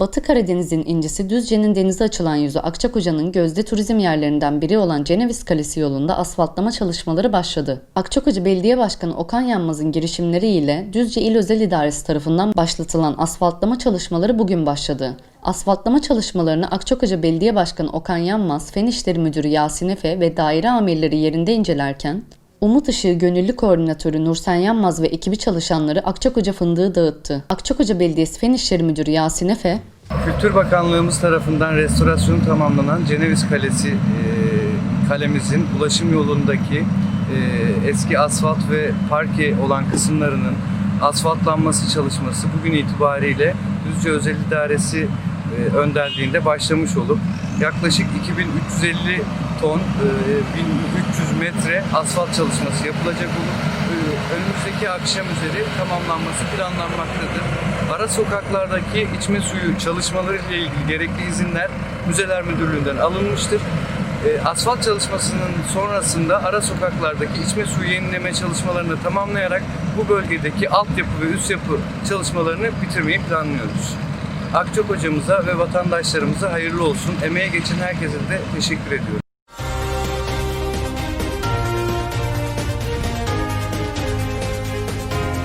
Batı Karadeniz'in incisi Düzce'nin denize açılan yüzü Akçakoca'nın gözde turizm yerlerinden biri olan Ceneviz Kalesi yolunda asfaltlama çalışmaları başladı. Akçakoca Belediye Başkanı Okan Yanmaz'ın girişimleriyle Düzce İl Özel İdaresi tarafından başlatılan asfaltlama çalışmaları bugün başladı. Asfaltlama çalışmalarını Akçakoca Belediye Başkanı Okan Yanmaz, Fen İşleri Müdürü Yasin Efe ve daire amirleri yerinde incelerken, Umut Işığı Gönüllü Koordinatörü Nursen Yanmaz ve ekibi çalışanları Akçakoca fındığı dağıttı. Akçakoca Belediyesi Fen İşleri Müdürü Yasin Efe, Kültür Bakanlığımız tarafından restorasyonu tamamlanan Ceneviz Kalesi e, kalemizin ulaşım yolundaki e, eski asfalt ve parke olan kısımlarının asfaltlanması çalışması bugün itibariyle Düzce Özel İdaresi önderliğinde başlamış olup yaklaşık 2350 ton, e, 1300 metre asfalt çalışması yapılacak olup e, önümüzdeki akşam üzeri tamamlanması planlanmaktadır. Ara sokaklardaki içme suyu çalışmaları ile ilgili gerekli izinler Müzeler Müdürlüğü'nden alınmıştır. E, asfalt çalışmasının sonrasında ara sokaklardaki içme suyu yenileme çalışmalarını tamamlayarak bu bölgedeki altyapı ve üst yapı çalışmalarını bitirmeyi planlıyoruz. Akçok hocamıza ve vatandaşlarımıza hayırlı olsun. Emeğe geçen herkese de teşekkür ediyorum.